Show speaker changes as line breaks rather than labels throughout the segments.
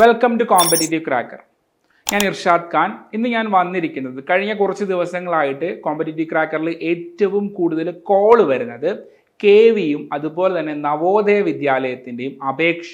Welcome to competitive cracker ഞാൻ ഇർഷാദ് ഖാൻ. ഇന്ന് ഞാൻ വന്നിരിക്കുന്നത് കഴിഞ്ഞ കുറച്ച് ദിവസങ്ങളായിട്ട് കോമ്പറ്റേറ്റീവ് ക്രാക്കറിൽ ഏറ്റവും കൂടുതൽ കോൾ വരുന്നത് കെ വിയും അതുപോലെ തന്നെ നവോദയ വിദ്യാലയത്തിന്റെയും അപേക്ഷ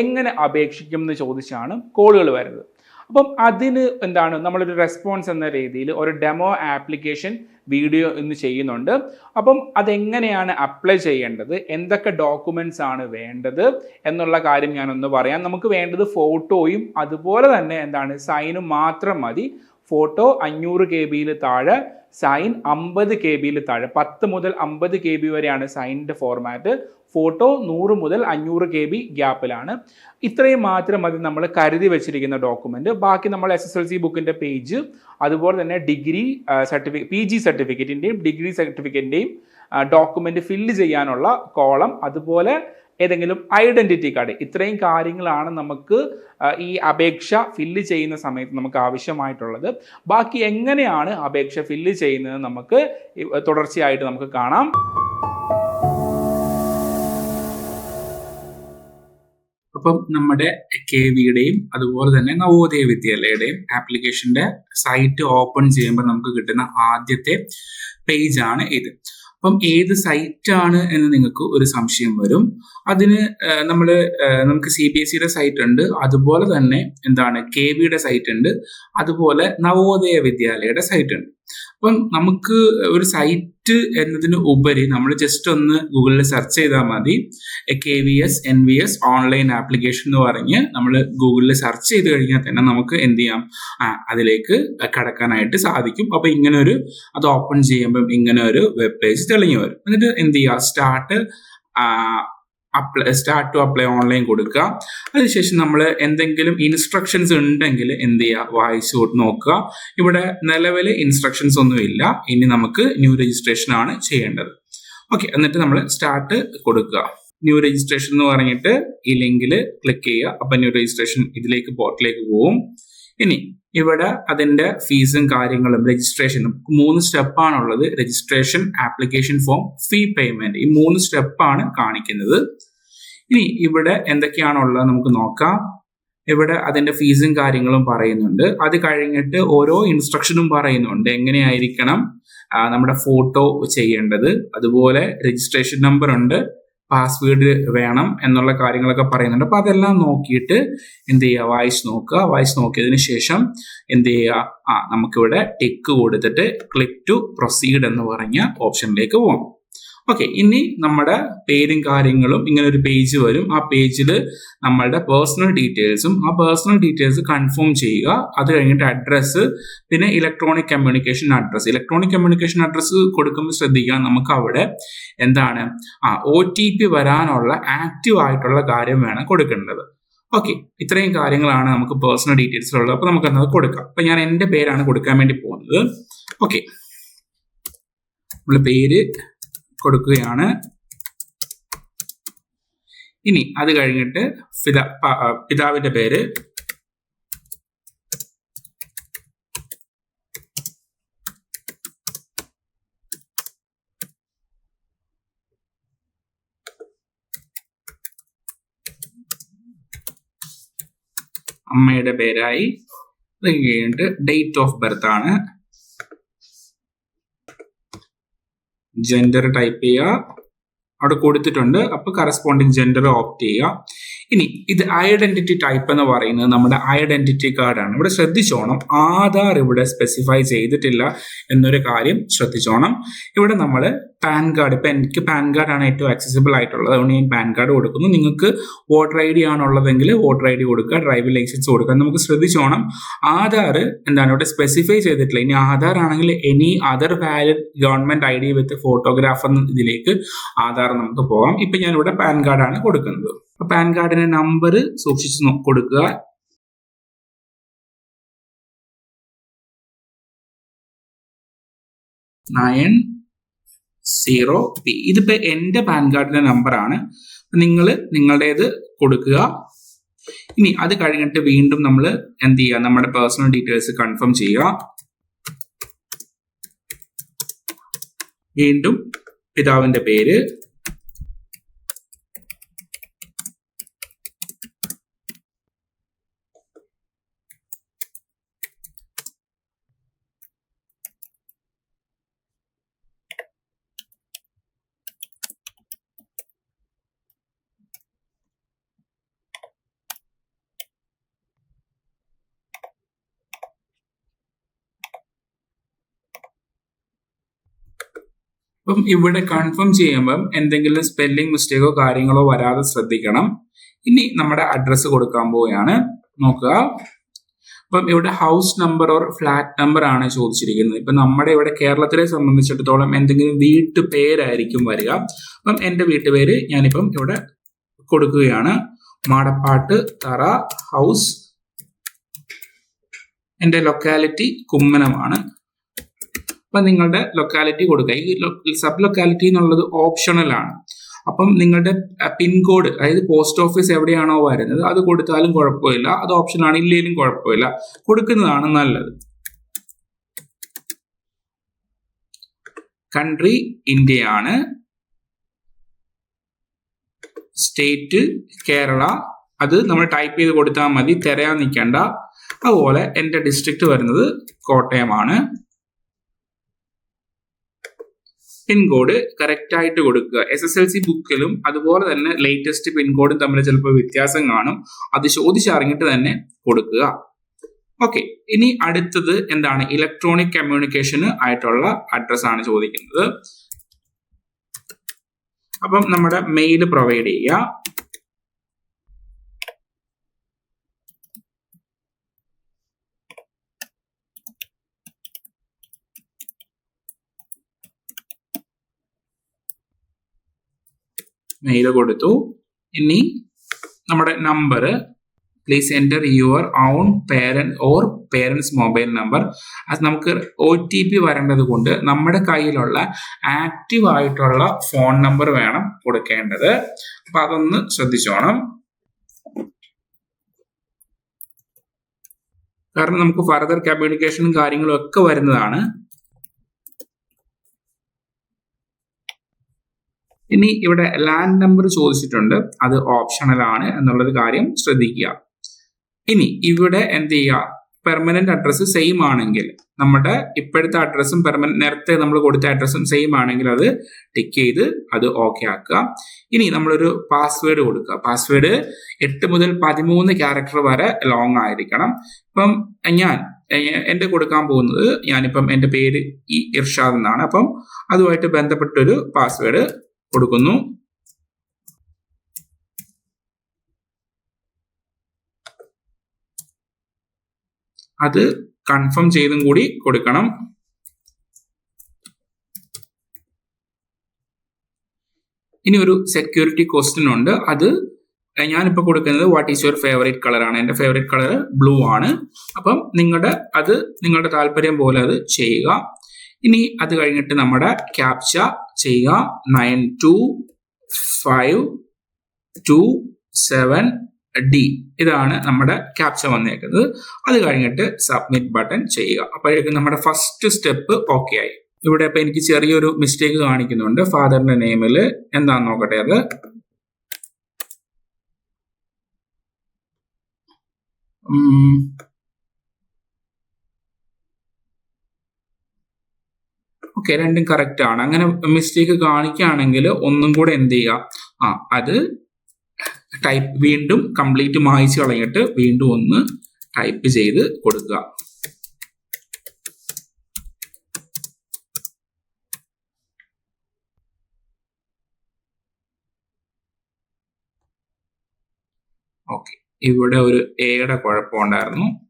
എങ്ങനെ അപേക്ഷിക്കും എന്ന് ചോദിച്ചാണ് കോളുകൾ വരുന്നത്. അപ്പം അതിന് എന്താണ്? നമ്മളൊരു റെസ്പോൺസ് എന്ന രീതിയിൽ ഒരു ഡെമോ ആപ്ലിക്കേഷൻ വീഡിയോ ഇന്ന് ചെയ്യുന്നുണ്ട്. അപ്പം അതെങ്ങനെയാണ് അപ്ലൈ ചെയ്യേണ്ടത്? എന്തൊക്കെ ഡോക്യുമെന്റ്സ് ആണ് വേണ്ടത്? എന്നുള്ള കാര്യം ഞാനൊന്ന് പറയാം. നമുക്ക് വേണ്ടത് ഫോട്ടോയും അതുപോലെ തന്നെ എന്താണ്? സൈനും മാത്രം മതി. ഫോട്ടോ അഞ്ഞൂറ് കെ ബിയിൽ താഴെ സൈൻ അമ്പത് കെ ബിയിൽ താഴെ. പത്ത് മുതൽ അമ്പത് കെ ബി വരെയാണ് സൈനിന്റെ ഫോർമാറ്റ് ഫോട്ടോ നൂറ് മുതൽ അഞ്ഞൂറ് കെ ബി ഗ്യാപ്പിലാണ് ഇത്രയും മാത്രം മതി നമ്മൾ കരുതി വെച്ചിരിക്കുന്ന ഡോക്യുമെന്റ് ബാക്കി നമ്മൾ എസ് എസ് എൽ സി ബുക്കിന്റെ പേജ് അതുപോലെ തന്നെ ഡിഗ്രി സർട്ടിഫിക്കറ്റ് പി ജി സർട്ടിഫിക്കറ്റിന്റെയും ഡിഗ്രി സർട്ടിഫിക്കറ്റിന്റെയും ഡോക്യുമെന്റ് ഫില്ല് ചെയ്യാനുള്ള കോളം അതുപോലെ ഏതെങ്കിലും ഐഡന്റിറ്റി കാർഡ് ഇത്രയും കാര്യങ്ങളാണ് നമുക്ക് ഈ അപേക്ഷ ഫില്ല് ചെയ്യുന്ന സമയത്ത് നമുക്ക് ആവശ്യമായിട്ടുള്ളത്. ബാക്കി എങ്ങനെയാണ് അപേക്ഷ ഫില്ല് ചെയ്യുന്നത് നമുക്ക് തുടർച്ചയായിട്ട് നമുക്ക് കാണാം. അപ്പം നമ്മുടെ കെ വിയുടെയും അതുപോലെ തന്നെ നവോദയ വിദ്യാലയുടെയും ആപ്ലിക്കേഷന്റെ സൈറ്റ് ഓപ്പൺ ചെയ്യുമ്പോൾ നമുക്ക് കിട്ടുന്ന ആദ്യത്തെ പേജ് ആണ് ഇത്. അപ്പം ഏത് സൈറ്റ് ആണ് എന്ന് നിങ്ങൾക്ക് ഒരു സംശയം വരും. അതിന് നമ്മൾ നമുക്ക് സി ബി എസ് സിയുടെ സൈറ്റ് ഉണ്ട്. അതുപോലെ തന്നെ എന്താണ് കെ വിയുടെ സൈറ്റ് ഉണ്ട്. അതുപോലെ നവോദയ വിദ്യാലയയുടെ സൈറ്റ് ഉണ്ട്. അപ്പം നമുക്ക് ഒരു സൈറ്റ് എന്നതിന് ഉപരി നമ്മൾ ജസ്റ്റ് ഒന്ന് ഗൂഗിളിൽ സെർച്ച് ചെയ്താൽ മതി. K V S N V S online application എന്ന് പറഞ്ഞ് നമ്മൾ ഗൂഗിളിൽ സെർച്ച് ചെയ്ത് കഴിഞ്ഞാൽ തന്നെ നമുക്ക് എന്ത് ചെയ്യാം? അതിലേക്ക് കടക്കാനായിട്ട് സാധിക്കും. അപ്പൊ ഇങ്ങനെ ഒരു അത് ഓപ്പൺ ചെയ്യുമ്പം ഇങ്ങനെ ഒരു വെബ് പേജ് തെളിഞ്ഞു വരും. എന്നിട്ട് എന്ത് ചെയ്യുക start apply start to apply online കൊടുക്കുക. അതിനുശേഷം നമ്മൾ എന്തെങ്കിലും ഇൻസ്ട്രക്ഷൻസ് ഉണ്ടെങ്കിൽ എന്ത് ചെയ്യുക? വായിച്ചു നോക്കുക. ഇവിടെ നിലവിൽ ഇൻസ്ട്രക്ഷൻസ് ഒന്നുമില്ല ഇനി നമുക്ക് ന്യൂ രജിസ്ട്രേഷൻ ആണ് ചെയ്യേണ്ടത്. ഓക്കെ എന്നിട്ട് നമ്മൾ സ്റ്റാർട്ട് കൊടുക്കുക. ന്യൂ രജിസ്ട്രേഷൻ എന്ന് പറഞ്ഞിട്ട് ഈ ലിങ്കിൽ ക്ലിക്ക് ചെയ്യുക. അപ്പം ന്യൂ രജിസ്ട്രേഷൻ ഇതിലേക്ക് പോർട്ടിലേക്ക് പോകും ഇനി ഇവിടെ അതിന്റെ ഫീസും കാര്യങ്ങളും രജിസ്ട്രേഷനും മൂന്ന് സ്റ്റെപ്പാണുള്ളത് registration application form fee payment ഈ മൂന്ന് സ്റ്റെപ്പാണ് കാണിക്കുന്നത്. ഇനി ഇവിടെ എന്തൊക്കെയാണുള്ളത് നമുക്ക് നോക്കാം. ഇവിടെ അതിന്റെ ഫീസും കാര്യങ്ങളും പറയുന്നുണ്ട്. അത് കഴിഞ്ഞിട്ട് ഓരോ ഇൻസ്ട്രക്ഷനും പറയുന്നുണ്ട്. എങ്ങനെയായിരിക്കണം നമ്മുടെ ഫോട്ടോ ചെയ്യേണ്ടത്. അതുപോലെ രജിസ്ട്രേഷൻ നമ്പർ ഉണ്ട്. പാസ്വേഡ് വേണം എന്നുള്ള കാര്യങ്ങളൊക്കെ പറയുന്നുണ്ട്. അപ്പൊ അതെല്ലാം നോക്കിയിട്ട് എന്ത് ചെയ്യുക? വായിച്ച് നോക്കുക. വായിച്ച് നോക്കിയതിന് ശേഷം എന്ത് ചെയ്യുക? ആ നമുക്കിവിടെ ടിക്ക് കൊടുത്തിട്ട് ക്ലിക്ക് ടു പ്രൊസീഡ് എന്ന് പറഞ്ഞ ഓപ്ഷനിലേക്ക് പോകാം ഓക്കെ ഇനി നമ്മുടെ പേരും കാര്യങ്ങളും ഇങ്ങനെ ഒരു പേജ് വരും. ആ പേജിൽ നമ്മളുടെ പേഴ്സണൽ ഡീറ്റെയിൽസും ആ പേഴ്സണൽ ഡീറ്റെയിൽസ് കൺഫേം ചെയ്യുക. അത് കഴിഞ്ഞിട്ട് അഡ്രസ്സ് പിന്നെ electronic communication address electronic communication address കൊടുക്കുമ്പോൾ ശ്രദ്ധിക്കുക. നമുക്ക് അവിടെ എന്താണ്? ആ ഒ ടി പി വരാനുള്ള ആക്റ്റീവ് ആയിട്ടുള്ള കാര്യം വേണം കൊടുക്കേണ്ടത്. ഓക്കെ ഇത്രയും കാര്യങ്ങളാണ് നമുക്ക് പേഴ്സണൽ ഡീറ്റെയിൽസ് ഉള്ളത് അപ്പൊ നമുക്ക് അത് കൊടുക്കാം. അപ്പൊ ഞാൻ എന്റെ പേരാണ് കൊടുക്കാൻ വേണ്ടി പോകുന്നത്. ഓക്കെ നമ്മൾ പേര് കൊടുക്കുകയാണ്. ഇനി അത് കഴിഞ്ഞിട്ട് പിതാ പിതാവിന്റെ പേര്. അമ്മയുടെ പേരായി. അത് കഴിഞ്ഞിട്ട് ഡേറ്റ് ഓഫ് ബർത്ത് ആണ്. ജെൻഡർ ടൈപ്പ് ചെയ്യുക. അവിടെ കൊടുത്തിട്ടുണ്ട്. അപ്പൊ കറസ്പോണ്ടിങ് ജെൻഡർ ഓപ്റ്റ് ചെയ്യുക. ഇനി ഇത് ഐഡന്റിറ്റി ടൈപ്പ് എന്ന് പറയുന്നത് നമ്മുടെ ഐഡന്റിറ്റി കാർഡാണ് ഇവിടെ ശ്രദ്ധിച്ചോണം. ആധാർ ഇവിടെ സ്പെസിഫൈ ചെയ്തിട്ടില്ല എന്നൊരു കാര്യം ശ്രദ്ധിച്ചോണം. ഇവിടെ നമ്മൾ പാൻ കാർഡ് ഇപ്പം എനിക്ക് പാൻ കാർഡാണ് ഏറ്റവും ആക്സസിബിൾ ആയിട്ടുള്ളത്. അതുകൊണ്ട് ഞാൻ പാൻ കാർഡ് കൊടുക്കുന്നു. നിങ്ങൾക്ക് വോട്ടർ ഐ ഡി ആണുള്ളതെങ്കിൽ വോട്ടർ ഐ ഡി കൊടുക്കുക ഡ്രൈവിംഗ് ലൈസൻസ് കൊടുക്കുക. നമുക്ക് ശ്രദ്ധിച്ചോണം. ആധാർ എന്താണ്? ഇവിടെ സ്പെസിഫൈ ചെയ്തിട്ടില്ല. ഇനി ആധാർ ആണെങ്കിൽ any other valid government I D with photograph എന്ന ഇതിലേക്ക് ആധാർ നമുക്ക് പോകാം. ഇപ്പം ഞാൻ ഇവിടെ പാൻ കാർഡാണ് കൊടുക്കുന്നത്. പാൻ കാർഡിന്റെ നമ്പർ സൂക്ഷിച്ച് കൊടുക്കുക. Nine zero P. ഇതിപ്പോ എന്റെ പാൻ കാർഡിന്റെ നമ്പറാണ്. നിങ്ങൾ നിങ്ങളുടേത് കൊടുക്കുക. ഇനി അത് കഴിഞ്ഞിട്ട് വീണ്ടും നമ്മൾ എന്ത് ചെയ്യുക? നമ്മുടെ പേഴ്സണൽ ഡീറ്റെയിൽസ് കൺഫേം ചെയ്യുക. വീണ്ടും പിതാവിന്റെ പേര്. അപ്പം ഇവിടെ കൺഫേം ചെയ്യുമ്പം എന്തെങ്കിലും സ്പെല്ലിംഗ് മിസ്റ്റേക്കോ കാര്യങ്ങളോ വരാതെ ശ്രദ്ധിക്കണം. ഇനി നമ്മുടെ അഡ്രസ്സ് കൊടുക്കാൻ പോവുകയാണ്. നോക്കുക. അപ്പം ഇവിടെ house number or flat number ആണ് ചോദിച്ചിരിക്കുന്നത്. ഇപ്പം നമ്മുടെ ഇവിടെ കേരളത്തിലെ സംബന്ധിച്ചിടത്തോളം എന്തെങ്കിലും വീട്ടു പേരായിരിക്കും വരിക. അപ്പം എന്റെ വീട്ടുപേര് ഞാനിപ്പം ഇവിടെ കൊടുക്കുകയാണ്. മാടപ്പാട്ട് തറ ഹൗസ് എന്റെ ലൊക്കാലിറ്റി കുമ്മനമാണ് അപ്പം നിങ്ങളുടെ ലൊക്കാലിറ്റി കൊടുക്കുക. ഈ സബ് ലൊക്കാലിറ്റി എന്നുള്ളത് ഓപ്ഷണൽ ആണ്. അപ്പം നിങ്ങളുടെ പിൻകോഡ് അതായത് പോസ്റ്റ് ഓഫീസ് എവിടെയാണോ വരുന്നത് അത് കൊടുത്താലും കുഴപ്പമില്ല. അത് ഓപ്ഷൻ ആണ് ഇല്ലെങ്കിലും കുഴപ്പമില്ല. കൊടുക്കുന്നതാണ് നല്ലത്. കൺട്രി ഇന്ത്യയാണ്. സ്റ്റേറ്റ് കേരള. അത് നമ്മൾ ടൈപ്പ് ചെയ്ത് കൊടുത്താൽ മതി. തിരയാൻ നിൽക്കേണ്ട. അതുപോലെ എന്റെ ഡിസ്ട്രിക്റ്റ് വരുന്നത് കോട്ടയമാണ്. പിൻകോഡ് കറക്റ്റ് ആയിട്ട് കൊടുക്കുക. എസ് എസ് എൽ സി ബുക്കിലും അതുപോലെ തന്നെ ലേറ്റസ്റ്റ് പിൻകോഡും തമ്മിൽ ചിലപ്പോൾ വ്യത്യാസം കാണും. അത് ചോദിച്ചറിഞ്ഞിട്ട് തന്നെ കൊടുക്കുക. ഓക്കെ ഇനി അടുത്തത് എന്താണ്? ഇലക്ട്രോണിക് കമ്മ്യൂണിക്കേഷന് ആയിട്ടുള്ള അഡ്രസ് ആണ് ചോദിക്കുന്നത്. അപ്പം നമ്മുടെ മെയിൽ പ്രൊവൈഡ് ചെയ്യുക. മെയിൽ കൊടുത്തു. ഇനി നമ്മുടെ number please enter your own parent or parents mobile number അത് നമുക്ക് ഒ ടി പി വരേണ്ടത് കൊണ്ട് നമ്മുടെ കയ്യിലുള്ള ആക്റ്റീവ് ആയിട്ടുള്ള ഫോൺ നമ്പർ വേണം കൊടുക്കേണ്ടത്. അപ്പൊ അതൊന്ന് ശ്രദ്ധിച്ചോണം. കാരണം നമുക്ക് ഫർദർ കമ്മ്യൂണിക്കേഷനും കാര്യങ്ങളും ഒക്കെ വരുന്നതാണ്. ഇനി ഇവിടെ ലാൻഡ് നമ്പർ ചോദിച്ചിട്ടുണ്ട്. അത് ഓപ്ഷണൽ ആണ് എന്നുള്ളൊരു കാര്യം ശ്രദ്ധിക്കുക. ഇനി ഇവിടെ എന്ത് ചെയ്യുക? പെർമനന്റ് അഡ്രസ്സ് സെയിം ആണെങ്കിൽ നമ്മുടെ ഇപ്പോഴത്തെ അഡ്രസ്സും പെർമനന്റ് നേരത്തെ നമ്മൾ കൊടുത്ത അഡ്രസ്സും സെയിം ആണെങ്കിൽ അത് ടിക്ക് ചെയ്ത് അത് ഓക്കെ ആക്കുക. ഇനി നമ്മളൊരു പാസ്വേഡ് കൊടുക്കുക. പാസ്വേഡ് എട്ട് മുതൽ പതിമൂന്ന് ക്യാരക്ടർ വരെ ലോങ് ആയിരിക്കണം. ഇപ്പം ഞാൻ എന്റെ കൊടുക്കാൻ പോകുന്നത് ഞാനിപ്പം എന്റെ പേര് ഇർഷാദ് എന്നാണ്. അപ്പം അതുമായിട്ട് ബന്ധപ്പെട്ടൊരു പാസ്വേഡ് കൊടുക്കുന്നു. അത് കൺഫേം ചെയ്തും കൂടി കൊടുക്കണം. ഇനി ഒരു സെക്യൂരിറ്റി ക്വസ്റ്റ്യൻ ഉണ്ട്. അത് ഞാനിപ്പോൾ കൊടുക്കുന്നത് what is your favourite colour ആണ്. എന്റെ ഫേവറേറ്റ് കളർ ബ്ലൂ ആണ്. അപ്പം നിങ്ങളുടെ അത് നിങ്ങളുടെ താല്പര്യം പോലെ അത് ചെയ്യുക. ഇനി അത് കഴിഞ്ഞിട്ട് നമ്മുടെ ക്യാപ്ച ചെയ്യുക. Nine two five two seven D ഇതാണ് നമ്മുടെ ക്യാപ്ച വന്നേക്കുന്നത്. അത് കഴിഞ്ഞിട്ട് സബ്മിറ്റ് ബട്ടൺ ചെയ്യുക. അപ്പോഴേക്കും നമ്മുടെ ഫസ്റ്റ് സ്റ്റെപ്പ് ഓക്കെ ആയി. ഇവിടെ ഇപ്പൊ എനിക്ക് ചെറിയൊരു മിസ്റ്റേക്ക് കാണിക്കുന്നുണ്ട്. ഫാദറിന്റെ നെയിമിൽ എന്താന്ന് നോക്കട്ടെ അത്? ഓക്കെ രണ്ടും കറക്റ്റ് ആണ്. അങ്ങനെ മിസ്റ്റേക്ക് കാണിക്കുകയാണെങ്കിൽ ഒന്നും കൂടെ എന്ത് ചെയ്യുക? ആ അത് ടൈപ്പ് വീണ്ടും കംപ്ലീറ്റ് മായിച്ച് കളഞ്ഞിട്ട് വീണ്ടും ഒന്ന് ടൈപ്പ് ചെയ്ത് കൊടുക്കുക. ഓക്കെ ഇവിടെ ഒരു എയുടെ കുഴപ്പമുണ്ടായിരുന്നു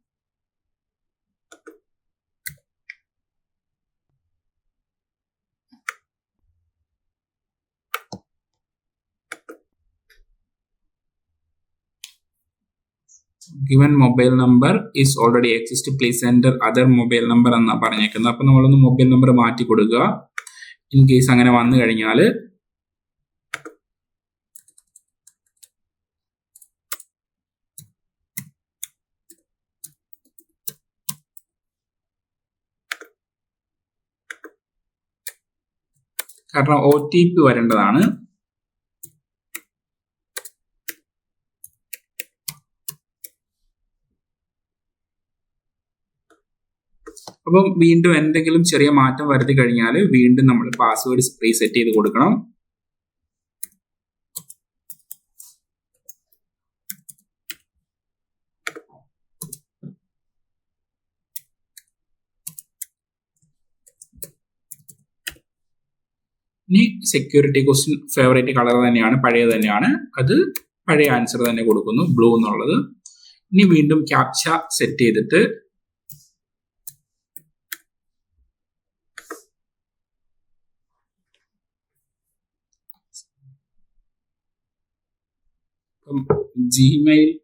given mobile number already already exist please other mobile number എന്നാണ് പറഞ്ഞേക്കുന്നത്. അപ്പം നമ്മളൊന്ന് മൊബൈൽ നമ്പർ മാറ്റി കൊടുക്കുക. ഇൻ കേസ് അങ്ങനെ വന്നു കഴിഞ്ഞാൽ കാരണം ഒ ടി പി വരേണ്ടതാണ്. അപ്പം വീണ്ടും എന്തെങ്കിലും ചെറിയ മാറ്റം വരുത്തി കഴിഞ്ഞാൽ വീണ്ടും നമ്മൾ പാസ്വേഡ് റീസെറ്റ് ചെയ്ത് കൊടുക്കണം. ഇനി സെക്യൂരിറ്റി ക്വസ്റ്റ്യൻ ഫേവറേറ്റ് കളർ തന്നെയാണ് പഴയ തന്നെയാണ്. അത് പഴയ ആൻസർ തന്നെ കൊടുക്കുന്നു ബ്ലൂ എന്നുള്ളത്. ഇനി വീണ്ടും ക്യാപ്ച സെറ്റ് ചെയ്തിട്ട് ജിമെയിൽ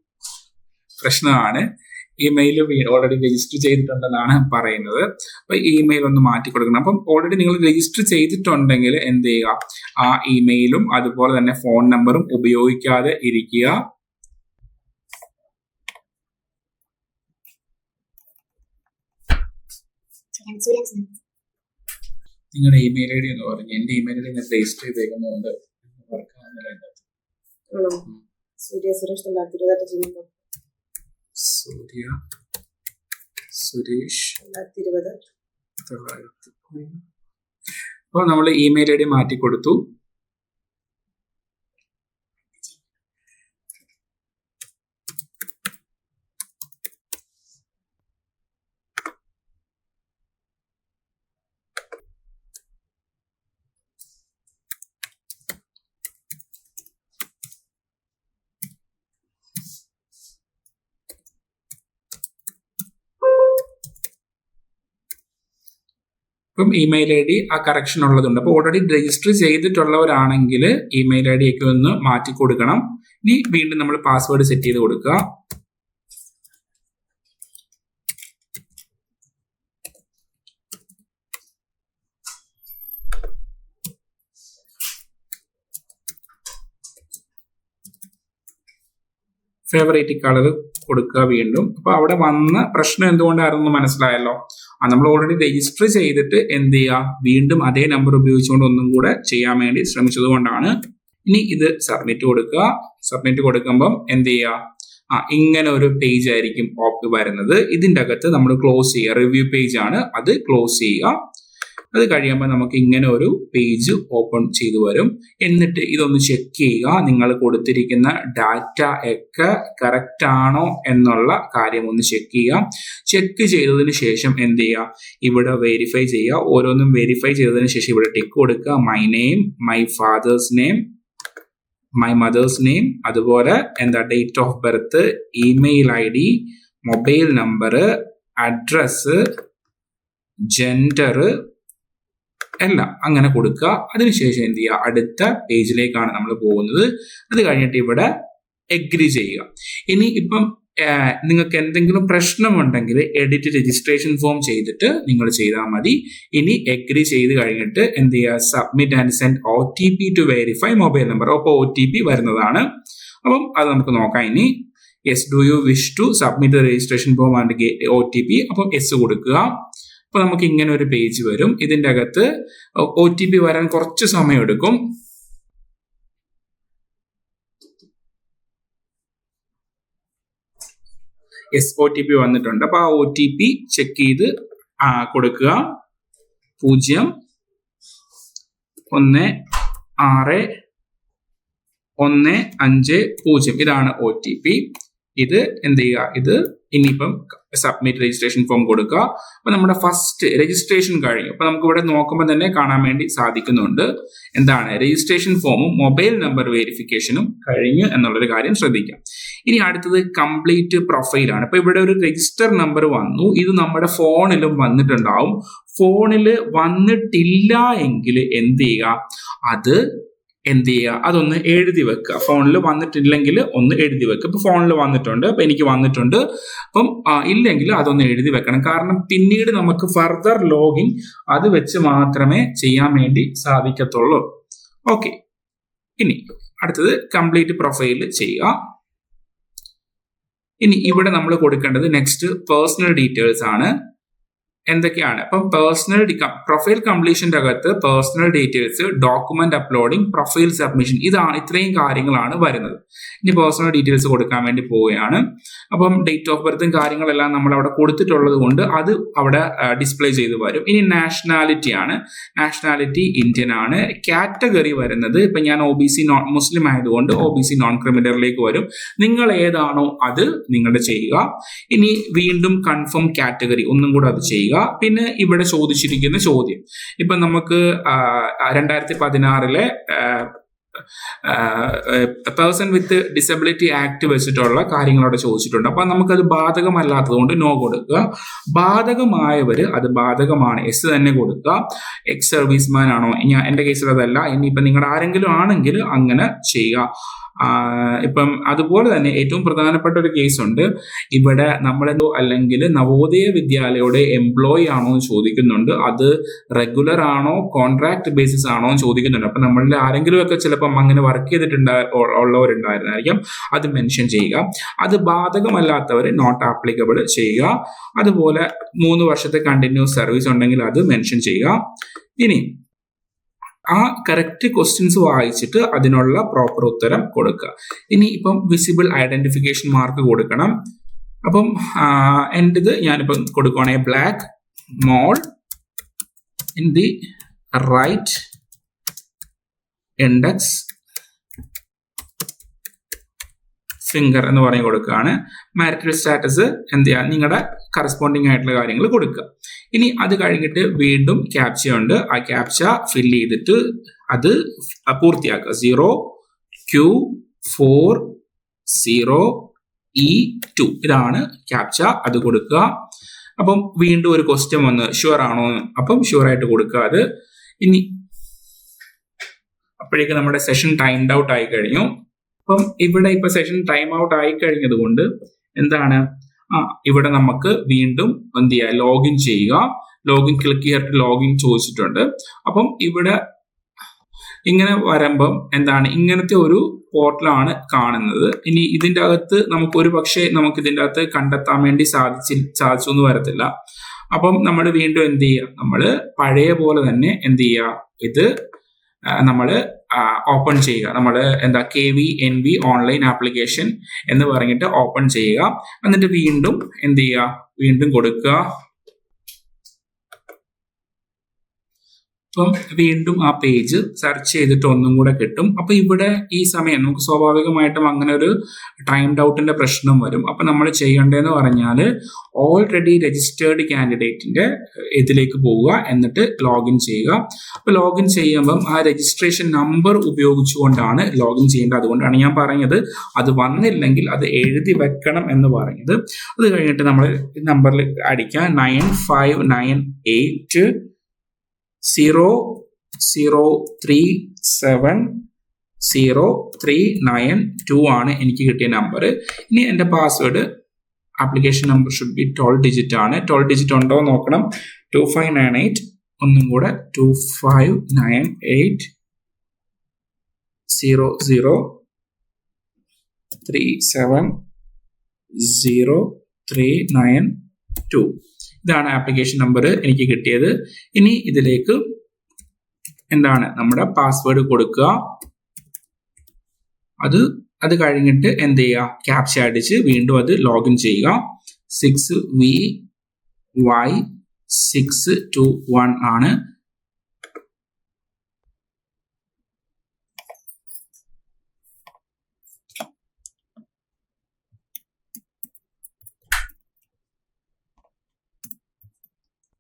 പ്രശ്നമാണ്. ഇമെയിൽ ഓൾറെഡി രജിസ്റ്റർ ചെയ്തിട്ടുണ്ടെന്നാണ് പറയുന്നത്. അപ്പൊ ഇമെയിൽ ഒന്ന് മാറ്റി കൊടുക്കണം. അപ്പം ഓൾറെഡി നിങ്ങൾ രജിസ്റ്റർ ചെയ്തിട്ടുണ്ടെങ്കിൽ എന്ത് ചെയ്യുക? ആ ഇമെയിലും അതുപോലെ തന്നെ ഫോൺ നമ്പറും ഉപയോഗിക്കാതെ ഇരിക്കുക. നിങ്ങളുടെ ഇമെയിൽ ഐ ഡി എന്ന് പറഞ്ഞു. എന്റെ ഇമെയിൽ ഐ ഡി ഞാൻ രജിസ്റ്റർ ചെയ്തേക്കുന്നതുകൊണ്ട് വർക്ക്
സൂര്യ സുരേഷ് തൊള്ളായിരത്തി ഇരുപതെട്ട് ജിമെയിൽ
സൂര്യ സുരേഷ്
തൊള്ളായിരത്തി ഇരുപത്.
തൊള്ളായിരത്തി അപ്പോൾ നമ്മൾ ഇമെയിൽ ഐ ഡി മാറ്റി കൊടുത്തു. ഇപ്പം ഇമെയിൽ ഐ ഡി ആ കറക്ഷൻ ഉള്ളതുണ്ട്. അപ്പോൾ ഓൾറെഡി രജിസ്റ്റർ ചെയ്തിട്ടുള്ളവരാണെങ്കിൽ ഇമെയിൽ ഐ ഡി ഒക്കെ ഒന്ന് മാറ്റി കൊടുക്കണം. ഇനി വീണ്ടും നമ്മൾ പാസ്വേഡ് സെറ്റ് ചെയ്ത് കൊടുക്കുക. ഫേവറേറ്റ് കളർ കൊടുക്കുക വീണ്ടും. അപ്പൊ അവിടെ വന്ന പ്രശ്നം എന്തുകൊണ്ടായിരുന്നു മനസ്സിലായല്ലോ. നമ്മൾ ഓൾറെഡി രജിസ്റ്റർ ചെയ്തിട്ട് എന്ത് ചെയ്യുക? വീണ്ടും അതേ നമ്പർ ഉപയോഗിച്ചുകൊണ്ട് ഒന്നും കൂടെ ചെയ്യാൻ വേണ്ടി ശ്രമിച്ചത് കൊണ്ടാണ് ഇനി ഇത് സബ്മിറ്റ് കൊടുക്കുക. സബ്മിറ്റ് കൊടുക്കുമ്പം എന്ത് ചെയ്യുക? ആ ഇങ്ങനെ ഒരു പേജ് ആയിരിക്കും ഓപ്പ് വരുന്നത്. ഇതിന്റെ അകത്ത് നമ്മൾ ക്ലോസ് ചെയ്യുക. റിവ്യൂ പേജ് ആണ്. അത് ക്ലോസ് ചെയ്യുക. അത് കഴിയുമ്പോൾ നമുക്ക് ഇങ്ങനെ ഒരു പേജ് ഓപ്പൺ ചെയ്തു വരും. എന്നിട്ട് ഇതൊന്ന് ചെക്ക് ചെയ്യുക നിങ്ങൾ കൊടുത്തിരിക്കുന്ന ഡാറ്റ ഒക്കെ കറക്റ്റ് ആണോ എന്നുള്ള കാര്യം ഒന്ന് ചെക്ക് ചെയ്യുക. ചെക്ക് ചെയ്തതിന് ശേഷം എന്ത് ചെയ്യുക? ഇവിടെ വെരിഫൈ ചെയ്യുക. ഓരോന്നും വെരിഫൈ ചെയ്തതിന് ശേഷം ഇവിടെ ടിക്ക് കൊടുക്കുക. My name my father's name my mother's name അതുപോലെ എന്താ date of birth email I D mobile number address gender എല്ലാം അങ്ങനെ കൊടുക്കുക. അതിനുശേഷം എന്ത് ചെയ്യുക? അടുത്ത പേജിലേക്കാണ് നമ്മൾ പോകുന്നത്. അത് കഴിഞ്ഞിട്ട് ഇവിടെ എഗ്രി ചെയ്യുക. ഇനി ഇപ്പം നിങ്ങൾക്ക് എന്തെങ്കിലും പ്രശ്നമുണ്ടെങ്കിൽ എഡിറ്റ് രജിസ്ട്രേഷൻ ഫോം ചെയ്തിട്ട് നിങ്ങൾ ചെയ്താൽ മതി. ഇനി എഗ്രി ചെയ്ത് കഴിഞ്ഞിട്ട് എന്ത് ചെയ്യുക? Submit and send O T P to verify mobile number അപ്പോൾ ഒ ടി പി വരുന്നതാണ്. അപ്പം അത് നമുക്ക് നോക്കാം ഇനി. Yes do you wish to submit registration form and O T P അപ്പം എസ് കൊടുക്കുക. അപ്പൊ നമുക്ക് ഇങ്ങനെ ഒരു പേജ് വരും. ഇതിന്റെ അകത്ത് ഒ ടി പി വരാൻ കുറച്ച് സമയം എടുക്കും എസ് ഒ ടി പി വന്നിട്ടുണ്ട്. അപ്പൊ ആ ഒ ടി പി ചെക്ക് ചെയ്ത് കൊടുക്കുക. പൂജ്യം ഒന്ന് ആറ് ഒന്ന് അഞ്ച് പൂജ്യം. ഇതാണ് ഒ ടി പി ഇത് എന്ത് ചെയ്യുക? ഇത് ഇനിയിപ്പം സബ്മിറ്റ് രജിസ്ട്രേഷൻ ഫോം കൊടുക്കുക. അപ്പൊ നമ്മുടെ ഫസ്റ്റ് രജിസ്ട്രേഷൻ കഴിഞ്ഞു. അപ്പൊ നമുക്ക് ഇവിടെ നോക്കുമ്പോൾ തന്നെ കാണാൻ വേണ്ടി സാധിക്കുന്നുണ്ട്. എന്താണ്? രജിസ്ട്രേഷൻ ഫോമും മൊബൈൽ നമ്പർ വെരിഫിക്കേഷനും കഴിഞ്ഞു എന്നുള്ളൊരു കാര്യം ശ്രദ്ധിക്കാം. ഇനി അടുത്തത് കംപ്ലീറ്റ് പ്രൊഫൈലാണ് അപ്പൊ ഇവിടെ ഒരു രജിസ്റ്റർ നമ്പർ വന്നു. ഇത് നമ്മുടെ ഫോണിലും വന്നിട്ടുണ്ടാവും. ഫോണിൽ വന്നിട്ടില്ല എങ്കിൽ എന്ത് ചെയ്യുക? അത് എന്ത് ചെയ്യുക? അതൊന്ന് എഴുതി വെക്കുക. ഫോണിൽ വന്നിട്ടില്ലെങ്കിൽ ഒന്ന് എഴുതി വെക്കുക. ഇപ്പൊ ഫോണിൽ വന്നിട്ടുണ്ട്. അപ്പൊ എനിക്ക് വന്നിട്ടുണ്ട്. അപ്പം ഇല്ലെങ്കിൽ അതൊന്ന് എഴുതി വെക്കണം. കാരണം പിന്നീട് നമുക്ക് ഫർദർ ലോഗിൻ അത് വെച്ച് മാത്രമേ ചെയ്യാൻ വേണ്ടി സാധിക്കത്തുള്ളൂ. ഓക്കെ ഇനി അടുത്തത് കംപ്ലീറ്റ് പ്രൊഫൈൽ ചെയ്യുക. ഇനി ഇവിടെ നമ്മൾ കൊടുക്കേണ്ടത് നെക്സ്റ്റ് പേഴ്സണൽ ഡീറ്റെയിൽസ് ആണ്. എന്തൊക്കെയാണ്? അപ്പം പേഴ്സണൽ പ്രൊഫൈൽ കംപ്ലീഷന്റെ അകത്ത് personal details document uploading profile submission ഇതാണ് ഇത്രയും കാര്യങ്ങളാണ് വരുന്നത്. ഇനി പേഴ്സണൽ ഡീറ്റെയിൽസ് കൊടുക്കാൻ വേണ്ടി പോവുകയാണ്. അപ്പം ഡേറ്റ് ഓഫ് ബർത്തും കാര്യങ്ങളെല്ലാം നമ്മൾ അവിടെ കൊടുത്തിട്ടുള്ളത് കൊണ്ട് അത് അവിടെ ഡിസ്പ്ലേ ചെയ്ത് വരും. ഇനി നാഷണാലിറ്റി ആണ്. നാഷണാലിറ്റി ഇന്ത്യൻ ആണ്. കാറ്റഗറി വരുന്നത് ഇപ്പം ഞാൻ O B C non Muslim ആയതുകൊണ്ട് ഒ ബി സി നോൺ ക്രിമിനലിലേക്ക് വരും. നിങ്ങൾ ഏതാണോ അത് നിങ്ങളുടെ ചെയ്യുക. ഇനി വീണ്ടും കൺഫേം കാറ്റഗറി ഒന്നും കൂടെ അത് ചെയ്യുക. പിന്നെ ഇവിടെ ചോദിച്ചിരിക്കുന്ന ചോദ്യം. ഇപ്പൊ നമുക്ക് രണ്ടായിരത്തി പതിനാറിലെ പേഴ്സൺ വിത്ത് ഡിസബിലിറ്റി ആക്ട് വെച്ചിട്ടുള്ള കാര്യങ്ങളോട് ചോദിച്ചിട്ടുണ്ട്. അപ്പൊ നമുക്കത് ബാധകമല്ലാത്തത് കൊണ്ട് നോ കൊടുക്കുക. ബാധകമായവര് അത് ബാധകമാണ്. എസ് തന്നെ കൊടുക്കുക. എക്സ് സർവീസ്മാൻ ആണോ? ഞാൻ എന്റെ കേസിൽ അതല്ല. ഇനിയിപ്പം നിങ്ങളുടെ ആരെങ്കിലും ആണെങ്കിൽ അങ്ങനെ ചെയ്യുക. ഇപ്പം അതുപോലെ തന്നെ ഏറ്റവും പ്രധാനപ്പെട്ട ഒരു കേസ് ഉണ്ട്. ഇവിടെ നമ്മളെന്തോ അല്ലെങ്കിൽ നവോദയ വിദ്യാലയയുടെ എംപ്ലോയി ആണോ എന്ന് ചോദിക്കുന്നുണ്ട്. അത് റെഗുലർ ആണോ കോൺട്രാക്ട് ബേസിസ് ആണോ എന്ന് ചോദിക്കുന്നുണ്ട്. അപ്പൊ നമ്മളിൽ ആരെങ്കിലും ഒക്കെ ചിലപ്പം അങ്ങനെ വർക്ക് ചെയ്തിട്ടുണ്ടാ ഉള്ളവരുണ്ടായിരുന്നായിരിക്കും അത് മെൻഷൻ ചെയ്യുക. അത് ബാധകമല്ലാത്തവർ നോട്ട് ആപ്ലിക്കബിൾ ചെയ്യുക. അതുപോലെ മൂന്ന് വർഷത്തെ കണ്ടിന്യൂസ് സർവീസ് ഉണ്ടെങ്കിൽ അത് മെൻഷൻ ചെയ്യുക. ഇനി ആ കറക്റ്റ് ക്വസ്റ്റ്യൻസ് വായിച്ചിട്ട് അതിനുള്ള പ്രോപ്പർ ഉത്തരം കൊടുക്കുക. ഇനി ഇപ്പം വിസിബിൾ ഐഡന്റിഫിക്കേഷൻ മാർക്ക് കൊടുക്കണം. അപ്പം എന്റെത് ഞാനിപ്പം കൊടുക്കുവാണെങ്കിൽ black mole in the right index finger എന്ന് പറഞ്ഞ് കൊടുക്കുകയാണ്. മാരിറ്റൽ സ്റ്റാറ്റസ് എന്ത് ചെയ്യുക നിങ്ങളുടെ കറസ്പോണ്ടിങ് ആയിട്ടുള്ള കാര്യങ്ങൾ കൊടുക്കുക. ഇനി അത് കഴിഞ്ഞിട്ട് വീണ്ടും ക്യാപ്ച ഉണ്ട്. ആ ക്യാപ്ച ഫിൽ ചെയ്തിട്ട് അത് പൂർത്തിയാക്കുക. Zero Q four zero E two ഇതാണ് ക്യാപ്ച അത് കൊടുക്കുക. അപ്പം വീണ്ടും ഒരു ക്വസ്റ്റ്യൻ വന്ന് ഷുവർ ആണോ? അപ്പം ഷുവർ ആയിട്ട് കൊടുക്കുക അത്. ഇനി അപ്പോഴേക്ക് നമ്മുടെ സെഷൻ ടൈംഡ് ഔട്ട് ആയി കഴിഞ്ഞു. അപ്പം ഇവിടെ ഇപ്പൊ സെഷൻ ടൈം ഔട്ട് ആയി കഴിഞ്ഞത് കൊണ്ട് എന്താണ്? ആ ഇവിടെ നമുക്ക് വീണ്ടും എന്ത് ചെയ്യുക ലോഗിൻ ചെയ്യുക. ലോഗിൻ ക്ലിക്ക് ചെയ്തിട്ട് ലോഗിൻ ചോദിച്ചിട്ടുണ്ട്. അപ്പം ഇവിടെ ഇങ്ങനെ വരുമ്പം എന്താണ്? ഇങ്ങനത്തെ ഒരു പോർട്ടലാണ് കാണുന്നത്. ഇനി ഇതിന്റെ അകത്ത് നമുക്ക് ഒരു പക്ഷേ നമുക്ക് ഇതിന്റെ അകത്ത് കണ്ടെത്താൻ വേണ്ടി സാധിച്ചി സാധിച്ചു എന്ന് വരത്തില്ല. അപ്പം നമ്മൾ വീണ്ടും എന്ത് ചെയ്യുക നമ്മൾ പഴയ പോലെ തന്നെ എന്ത് ചെയ്യുക ഇത് നമ്മൾ ഓപ്പൺ ചെയ്യുക. നമ്മൾ എന്താ K V N V online application എന്ന് പറഞ്ഞിട്ട് ഓപ്പൺ ചെയ്യുക. എന്നിട്ട് വീണ്ടും എന്ത് ചെയ്യുക? വീണ്ടും കൊടുക്കുക. അപ്പം വീണ്ടും ആ പേജ് സെർച്ച് ചെയ്തിട്ട് ഒന്നും കൂടെ കിട്ടും. അപ്പൊ ഇവിടെ ഈ സമയം നമുക്ക് സ്വാഭാവികമായിട്ടും അങ്ങനെ ഒരു ടൈം ഡൗട്ടിന്റെ പ്രശ്നം വരും. അപ്പൊ നമ്മൾ ചെയ്യേണ്ടതെന്ന് പറഞ്ഞാൽ ഓൾറെഡി രജിസ്റ്റേർഡ് കാൻഡിഡേറ്റിന്റെ ഇതിലേക്ക് പോവുക എന്നിട്ട് ലോഗിൻ ചെയ്യുക. അപ്പൊ ലോഗിൻ ചെയ്യുമ്പം ആ രജിസ്ട്രേഷൻ നമ്പർ ഉപയോഗിച്ചുകൊണ്ടാണ് ലോഗിൻ ചെയ്യേണ്ടത്. അതുകൊണ്ടാണ് ഞാൻ പറഞ്ഞത്. അത് വന്നില്ലെങ്കിൽ അത് എഴുതി വെക്കണം എന്ന് പറഞ്ഞത്. അത് കഴിഞ്ഞിട്ട് നമ്മൾ നമ്പറിൽ അടിക്കുക. Nine five nine eight zero zero three seven zero three nine two ആണ് എനിക്ക് കിട്ടിയ നമ്പർ. ഇനി എന്റെ password application number should be twelve digit ആണ്. ട്വൽവ് ഡിജിറ്റ് ഉണ്ടോ നോക്കണം. ടു ഫൈവ് നയൻ എയ്റ്റ് ഒന്നും കൂടെ two five nine eight zero zero three seven zero three nine two ഇതാണ് ആപ്ലിക്കേഷൻ നമ്പർ എനിക്ക് കിട്ടിയത്. ഇനി ഇതിലേക്ക് എന്താണ് നമ്മുടെ പാസ്വേഡ് കൊടുക്കുക. അത് അത് കഴിഞ്ഞിട്ട് എന്ത് ചെയ്യുക? ക്യാപ്ച അടിച്ച് വീണ്ടും അത് ലോഗിൻ ചെയ്യുക. Six V Y six two one ആണ്.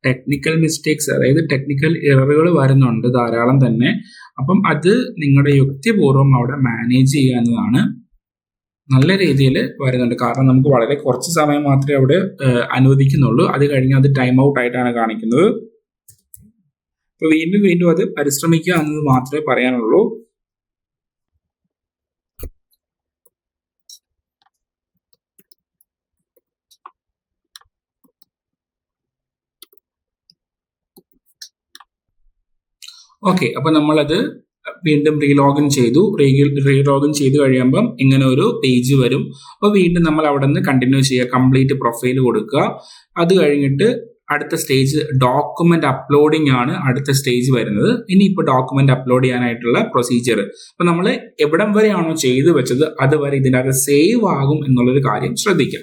ടെക്നിക്കൽ മിസ്റ്റേക്സ് അതായത് ടെക്നിക്കൽ എററുകൾ വരുന്നുണ്ട് ധാരാളം തന്നെ. അപ്പം അത് നിങ്ങളുടെ യുക്തിപൂർവം അവിടെ മാനേജ് ചെയ്യാവുന്നതാണ് നല്ല രീതിയിൽ വരുന്നുണ്ട്. കാരണം നമുക്ക് വളരെ കുറച്ച് സമയം മാത്രമേ അവിടെ അനുവദിക്കുന്നുള്ളൂ. അത് കഴിഞ്ഞ് അത് ടൈം ഔട്ട് ആയിട്ടാണ് കാണിക്കുന്നത്. അപ്പൊ വീണ്ടും വീണ്ടും അത് പരിശ്രമിക്കുക എന്നത് മാത്രമേ പറയാനുള്ളൂ. ഓക്കെ അപ്പൊ നമ്മളത് വീണ്ടും റീലോഗിൻ ചെയ്തു. റീലോഗിൻ ചെയ്ത് കഴിയുമ്പം ഇങ്ങനെ ഒരു പേജ് വരും. അപ്പോൾ വീണ്ടും നമ്മൾ അവിടെ നിന്ന് കണ്ടിന്യൂ ചെയ്യുക കംപ്ലീറ്റ് പ്രൊഫൈൽ കൊടുക്കുക. അത് കഴിഞ്ഞിട്ട് അടുത്ത സ്റ്റേജ് ഡോക്യുമെന്റ് അപ്ലോഡിംഗ് ആണ് അടുത്ത സ്റ്റേജ് വരുന്നത്. ഇനി ഇപ്പോൾ ഡോക്യുമെന്റ് അപ്ലോഡ് ചെയ്യാനായിട്ടുള്ള പ്രൊസീജിയർ അപ്പൊ നമ്മൾ എവിടം വരെയാണോ ചെയ്തു വെച്ചത് അതുവരെ ഇതിന്റെ സേവ് ആകും എന്നുള്ളൊരു കാര്യം ശ്രദ്ധിക്കുക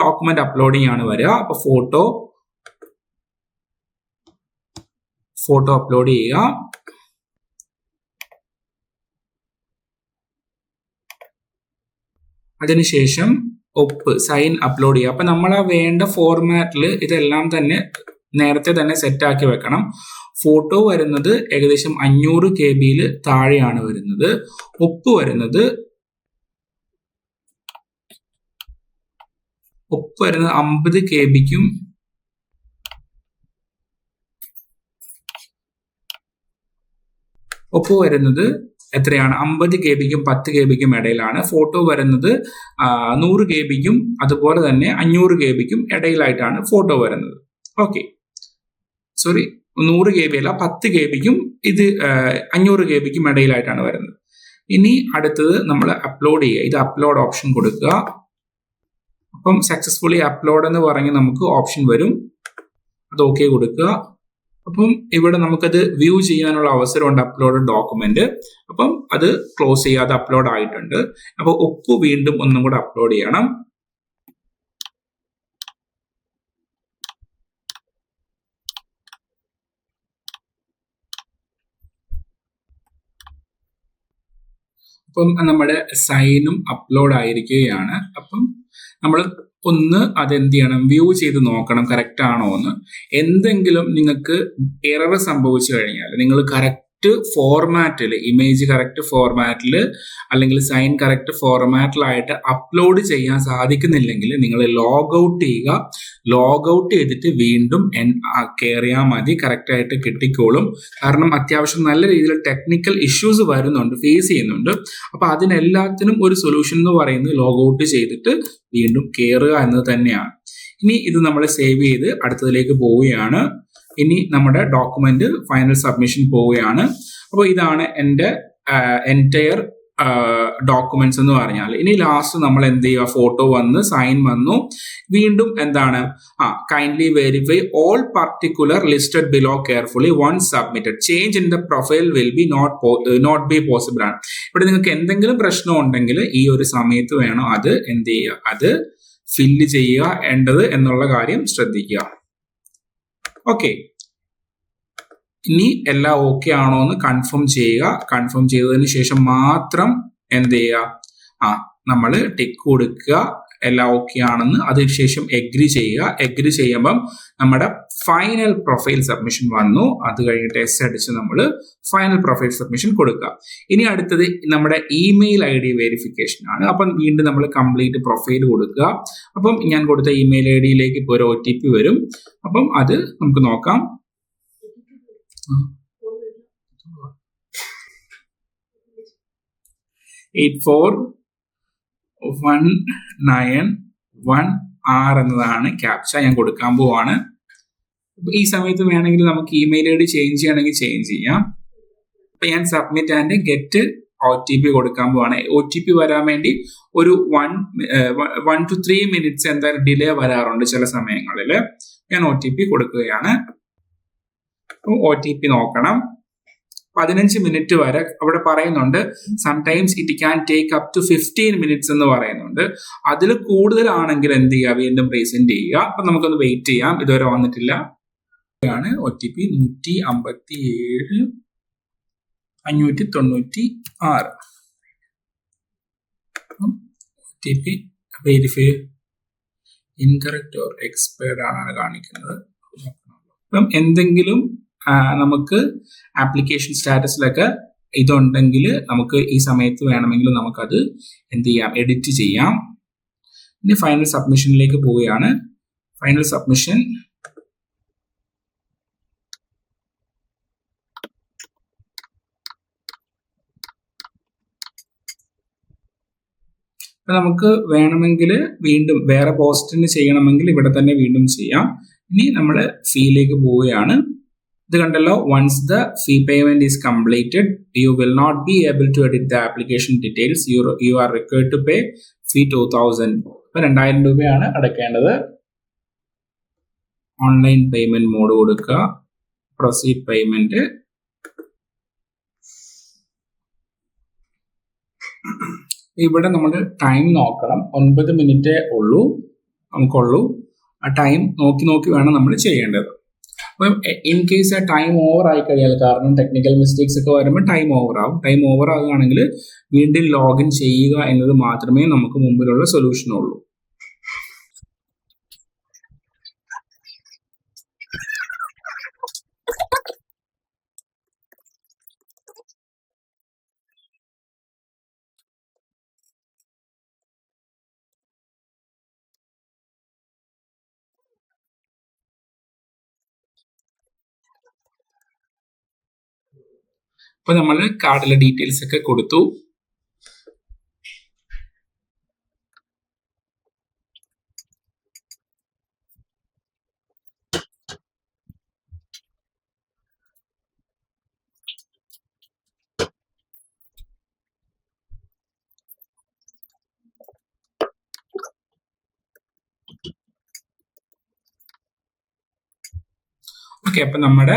ഡോക്യുമെന്റ് അപ്ലോഡിംഗ് ആണ് വരിക. അപ്പൊ ഫോട്ടോ ഫോട്ടോ അപ്ലോഡ് ചെയ്യുക. അതിനുശേഷം ഒപ്പ് സൈൻ അപ്ലോഡ് ചെയ്യുക. അപ്പൊ നമ്മൾ ആ വേണ്ട ഫോർമാറ്റിൽ ഇതെല്ലാം തന്നെ നേരത്തെ തന്നെ സെറ്റ് ആക്കി വെക്കണം. ഫോട്ടോ വരുന്നത് ഏകദേശം അഞ്ഞൂറ് കെ ബിയിൽ താഴെയാണ് വരുന്നത്. ഒപ്പ് വരുന്നത് ഒപ്പ് വരുന്നത് അമ്പത് കെ ബിക്കും ഒപ്പ് വരുന്നത് എത്രയാണ്? അമ്പത് കെ ബിക്കും പത്ത് കെ ബിക്കും ഇടയിലാണ്. ഫോട്ടോ വരുന്നത് നൂറ് കെ ബിക്കും അതുപോലെ തന്നെ അഞ്ഞൂറ് കെ ബിക്കും ഇടയിലായിട്ടാണ് ഫോട്ടോ വരുന്നത്. ഓക്കെ. സോറി നൂറ് കെ ബി അല്ല പത്ത് കെ ബിക്കും ഇത് അഞ്ഞൂറ് കെ ബിക്കും ഇടയിലായിട്ടാണ് വരുന്നത്. ഇനി അടുത്തത് നമ്മൾ അപ്ലോഡ് ചെയ്യുക. ഇത് അപ്ലോഡ് ഓപ്ഷൻ കൊടുക്കുക. അപ്പം സക്സസ്ഫുള്ളി അപ്ലോഡ് എന്ന് പറഞ്ഞ് നമുക്ക് ഓപ്ഷൻ വരും. അത് ഓക്കെ കൊടുക്കുക. അപ്പം ഇവിടെ നമുക്കത് വ്യൂ ചെയ്യാനുള്ള അവസരമുണ്ട് അപ്ലോഡ് ഡോക്യുമെന്റ് അപ്പം അത് ക്ലോസ് ചെയ്യാതെ അപ്ലോഡ് ആയിട്ടുണ്ട്. അപ്പോൾ ഒപ്പ് വീണ്ടും ഒന്നും കൂടെ അപ്ലോഡ് ചെയ്യണം. അപ്പം നമ്മുടെ സൈനും അപ്ലോഡ് ആയിരിക്കുകയാണ്. അപ്പം നമ്മൾ ഒന്ന് അതെന്ത് ചെയ്യണം വ്യൂ ചെയ്ത് നോക്കണം കറക്റ്റ് ആണോ എന്ന് എന്തെങ്കിലും നിങ്ങൾക്ക് എറർ സംഭവിച്ചു കഴിഞ്ഞാൽ നിങ്ങൾ കറക്റ്റ് ഫോർമാറ്റിൽ ഇമേജ് കറക്റ്റ് ഫോർമാറ്റിൽ അല്ലെങ്കിൽ സൈൻ കറക്റ്റ് ഫോർമാറ്റിലായിട്ട് അപ്ലോഡ് ചെയ്യാൻ സാധിക്കുന്നില്ലെങ്കിൽ നിങ്ങൾ ലോഗ് ഔട്ട് ചെയ്യുക. ലോഗ് ഔട്ട് ചെയ്തിട്ട് വീണ്ടും കയറിയാൽ മതി. കറക്റ്റായിട്ട് കിട്ടിക്കോളും. കാരണം അത്യാവശ്യം നല്ല രീതിയിൽ ടെക്നിക്കൽ ഇഷ്യൂസ് വരുന്നുണ്ട് ഫേസ് ചെയ്യുന്നുണ്ട്. അപ്പോൾ അതിനെല്ലാത്തിനും ഒരു സൊല്യൂഷൻ എന്ന് പറയുന്നത് ലോഗ് ഔട്ട് ചെയ്തിട്ട് വീണ്ടും കയറുക എന്നത് തന്നെയാണ്. ഇനി ഇത് നമ്മൾ സേവ് ചെയ്ത് അടുത്തതിലേക്ക് പോവുകയാണ്. ഇനി നമ്മുടെ ഡോക്യുമെന്റ് ഫൈനൽ സബ്മിഷൻ പോവുകയാണ്. അപ്പോൾ ഇതാണ് എന്റെ എന്റയർ ഡോക്യുമെന്റ്സ് എന്ന് പറഞ്ഞാൽ. ഇനി ലാസ്റ്റ് നമ്മൾ എന്ത് ചെയ്യുക? ഫോട്ടോ വന്ന് സൈൻ വന്നു. വീണ്ടും എന്താണ്? ആ kindly verify all particular listed below carefully one submitted change in the profile will be not not be possible ആണ്. ഇവിടെ നിങ്ങൾക്ക് എന്തെങ്കിലും പ്രശ്നം ഉണ്ടെങ്കിൽ ഈ ഒരു സമയത്ത് വേണം അത് എന്ത് ചെയ്യുക? അത് ഫില്ല് ചെയ്യുക എന്നുള്ള കാര്യം ശ്രദ്ധിക്കുക. ഓക്കെ ഇനി എല്ലാം ഓക്കെ ആണോ എന്ന് കൺഫേം ചെയ്യുക. കൺഫേം ചെയ്തതിന് ശേഷം മാത്രം എന്ത് ചെയ്യുക? ആ നമ്മൾ ടിക്ക് കൊടുക്കുക. എല്ലാം ഓക്കെ ആണെന്ന് അതിനുശേഷം എഗ്രി ചെയ്യുക. എഗ്രി ചെയ്യുമ്പം നമ്മുടെ ഫൈനൽ പ്രൊഫൈൽ സബ്മിഷൻ വന്നു. അത് കഴിഞ്ഞിട്ട് എസ് അടിച്ച് നമ്മൾ ഫൈനൽ പ്രൊഫൈൽ സബ്മിഷൻ കൊടുക്കുക. ഇനി അടുത്തത് നമ്മുടെ ഇമെയിൽ ഐ ഡി വെരിഫിക്കേഷൻ ആണ്. അപ്പം വീണ്ടും നമ്മൾ കംപ്ലീറ്റ് പ്രൊഫൈൽ കൊടുക്കുക. അപ്പം ഞാൻ കൊടുത്ത ഇമെയിൽ ഐ ഡിയിലേക്ക് ഇപ്പോൾ ഒരു ഒ ടി പി വരും. അപ്പം അത് നമുക്ക് നോക്കാം. Eight four one nine one R എന്നതാണ് ക്യാപ്ച ഞാൻ കൊടുക്കാൻ പോവാണ്. ഈ സമയത്ത് വേണമെങ്കിൽ നമുക്ക് ഇമെയിൽ ഐ ഡി ചേഞ്ച് ചെയ്യണമെങ്കിൽ ചേഞ്ച് ചെയ്യാം. അപ്പൊ ഞാൻ submit and get O T P കൊടുക്കാൻ പോവാണ്. ഒ ടി പി വരാൻ വേണ്ടി ഒരു one one two three minutes എന്തായാലും ഡിലേ വരാറുണ്ട് ചില സമയങ്ങളിൽ ഞാൻ ഒ ടി പി കൊടുക്കുകയാണ്. ഒ ടി പി നോക്കണം. പതിനഞ്ച് മിനിറ്റ് വരെ അവിടെ പറയുന്നുണ്ട് sometimes it can take up to fifteen minutes എന്ന് പറയുന്നുണ്ട്. അതിൽ കൂടുതലാണെങ്കിൽ എന്ത് ചെയ്യുക? വീണ്ടും റീസെൻഡ് ചെയ്യുക. അപ്പൊ നമുക്കൊന്ന് വെയിറ്റ് ചെയ്യാം. ഇതുവരെ വന്നിട്ടില്ല. ആണ് ഒ ടി പി നൂറ്റി അമ്പത്തി ഏഴ് അഞ്ഞൂറ്റി തൊണ്ണൂറ്റി ആറ് O T P verify incorrect or expired ആണ് കാണിക്കുന്നത്. അപ്പം എന്തെങ്കിലും നമുക്ക് ആപ്ലിക്കേഷൻ സ്റ്റാറ്റസിലൊക്കെ ഇതുണ്ടെങ്കിൽ നമുക്ക് ഈ സമയത്ത് വേണമെങ്കിൽ നമുക്കത് എന്ത് ചെയ്യാം എഡിറ്റ് ചെയ്യാം. ഇനി ഫൈനൽ സബ്മിഷനിലേക്ക് പോവുകയാണ്. ഫൈനൽ സബ്മിഷൻ അപ്പൊ നമുക്ക് വേണമെങ്കിൽ വീണ്ടും വേറെ പോസ്റ്റിന് ചെയ്യണമെങ്കിൽ ഇവിടെ തന്നെ വീണ്ടും ചെയ്യാം. ഇനി നമ്മൾ ഫീയിലേക്ക് പോവുകയാണ്. ഇത് കണ്ടല്ലോ once the fee payment is completed you will not be able to edit the application details you you are required to pay fee two thousand ഇപ്പൊ രണ്ടായിരം രൂപയാണ് അടയ്ക്കേണ്ടത് ഓൺലൈൻ പേയ്മെന്റ് മോഡ് കൊടുക്കുക. പ്രൊസീഡ് പേയ്മെന്റ് ഇവിടെ നമ്മൾ ടൈം നോക്കണം. ഒൻപത് മിനിറ്റേ ഉള്ളൂ. നമുക്കുള്ളൂ. ആ ടൈം നോക്കി നോക്കി വേണം നമ്മൾ ചെയ്യേണ്ടത്. അപ്പം ഇൻ കേസ് ആ ടൈം ഓവർ ആയി കഴിഞ്ഞാൽ കാരണം ടെക്നിക്കൽ മിസ്റ്റേക്സ് ഒക്കെ വരുമ്പോൾ ടൈം ഓവർ ആവും. ടൈം ഓവർ ആകുകയാണെങ്കിൽ വീണ്ടും ലോഗിൻ ചെയ്യുക എന്നത് മാത്രമേ നമുക്ക് മുമ്പിലുള്ള സൊല്യൂഷൻ അപ്പൊ നമ്മൾ കാർഡിലെ ഡീറ്റെയിൽസ് ഒക്കെ കൊടുത്തു. ഓക്കെ അപ്പൊ നമ്മുടെ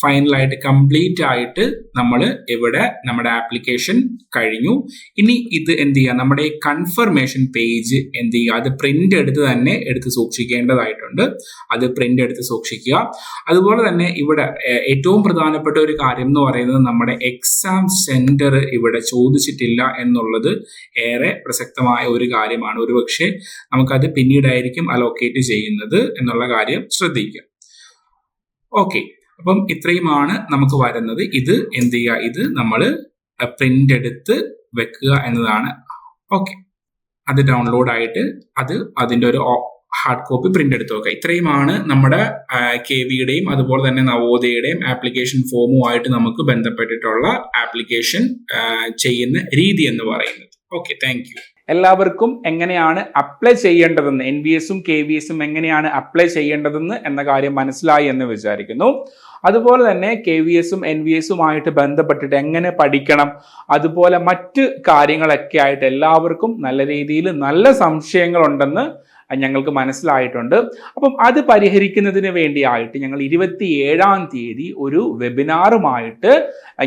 ഫൈനലായിട്ട് കംപ്ലീറ്റ് ആയിട്ട് നമ്മൾ ഇവിടെ നമ്മുടെ ആപ്ലിക്കേഷൻ കഴിഞ്ഞു. ഇനി ഇത് എന്ത് ചെയ്യുക നമ്മുടെ കൺഫർമേഷൻ പേജ് എന്ത് ചെയ്യുക? അത് പ്രിന്റ് എടുത്ത് തന്നെ എടുത്ത് സൂക്ഷിക്കേണ്ടതായിട്ടുണ്ട്. അത് പ്രിന്റ് എടുത്ത് സൂക്ഷിക്കുക. അതുപോലെ തന്നെ ഇവിടെ ഏറ്റവും പ്രധാനപ്പെട്ട ഒരു കാര്യം എന്ന് പറയുന്നത് നമ്മുടെ എക്സാം സെന്റർ ഇവിടെ ചോദിച്ചിട്ടില്ല എന്നുള്ളത് ഏറെ പ്രസക്തമായ ഒരു കാര്യമാണ്. ഒരുപക്ഷെ നമുക്കത് പിന്നീടായിരിക്കും അലോക്കേറ്റ് ചെയ്യുന്നത് എന്നുള്ള കാര്യം ശ്രദ്ധിക്കുക. ഓക്കെ. അപ്പം ഇത്രയുമാണ് നമുക്ക് വരുന്നത്. ഇത് എന്ത് ചെയ്യുക? ഇത് നമ്മൾ പ്രിന്റ് എടുത്ത് വെക്കുക എന്നതാണ്. ഓക്കെ അത് ഡൗൺലോഡ് ആയിട്ട് അത് അതിന്റെ ഒരു ഹാർഡ് കോപ്പി പ്രിന്റ് എടുത്ത് വെക്കുക. ഇത്രയുമാണ് നമ്മുടെ കെ വിയുടെയും അതുപോലെ തന്നെ നവോദയയുടെയും ആപ്ലിക്കേഷൻ ഫോമുമായിട്ട് നമുക്ക് ബന്ധപ്പെട്ടിട്ടുള്ള ആപ്ലിക്കേഷൻ ചെയ്യുന്ന രീതി എന്ന് പറയുന്നത്. ഓക്കെ താങ്ക് എല്ലാവർക്കും എങ്ങനെയാണ് അപ്ലൈ ചെയ്യേണ്ടതെന്ന് എൻ ബി എസും കെ വി എസും എങ്ങനെയാണ് അപ്ലൈ ചെയ്യേണ്ടതെന്ന് എന്ന കാര്യം മനസ്സിലായി എന്ന് വിചാരിക്കുന്നു. അതുപോലെ തന്നെ കെ വി എസും എൻ വി എസുമായിട്ട് ബന്ധപ്പെട്ടിട്ട് എങ്ങനെ പഠിക്കണം അതുപോലെ മറ്റ് കാര്യങ്ങളൊക്കെ ആയിട്ട് എല്ലാവർക്കും നല്ല രീതിയിൽ നല്ല സംശയങ്ങളുണ്ടെന്ന് ഞങ്ങൾക്ക് മനസ്സിലായിട്ടുണ്ട്. അപ്പം അത് പരിഹരിക്കുന്നതിന് വേണ്ടിയായിട്ട് ഞങ്ങൾ ഇരുപത്തി ഏഴാം തീയതി ഒരു വെബിനാറുമായിട്ട്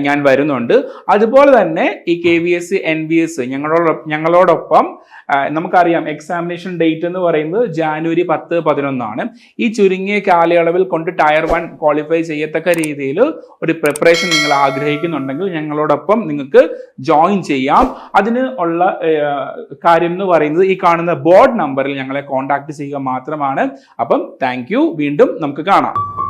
ഞാൻ വരുന്നുണ്ട്. അതുപോലെ തന്നെ ഈ K V S N B S ഞങ്ങളോട് ഞങ്ങളോടൊപ്പം നമുക്കറിയാം എക്സാമിനേഷൻ ഡേറ്റ് എന്ന് പറയുന്നത് ജാനുവരി പത്ത് പതിനൊന്നാണ്. ഈ ചുരുങ്ങിയ കാലയളവിൽ കൊണ്ട് ടയർ വൺ ക്വാളിഫൈ ചെയ്യത്തക്ക രീതിയിൽ ഒരു പ്രിപ്പറേഷൻ നിങ്ങൾ ആഗ്രഹിക്കുന്നുണ്ടെങ്കിൽ ഞങ്ങളോടൊപ്പം നിങ്ങൾക്ക് ജോയിൻ ചെയ്യാം. അതിന് ഉള്ള കാര്യം എന്ന് പറയുന്നത് ഈ കാണുന്ന ബോർഡ് നമ്പറിൽ ഞങ്ങളെ കോൺടാക്ട് ചെയ്യുക മാത്രമാണ്. അപ്പം താങ്ക് വീണ്ടും നമുക്ക് കാണാം.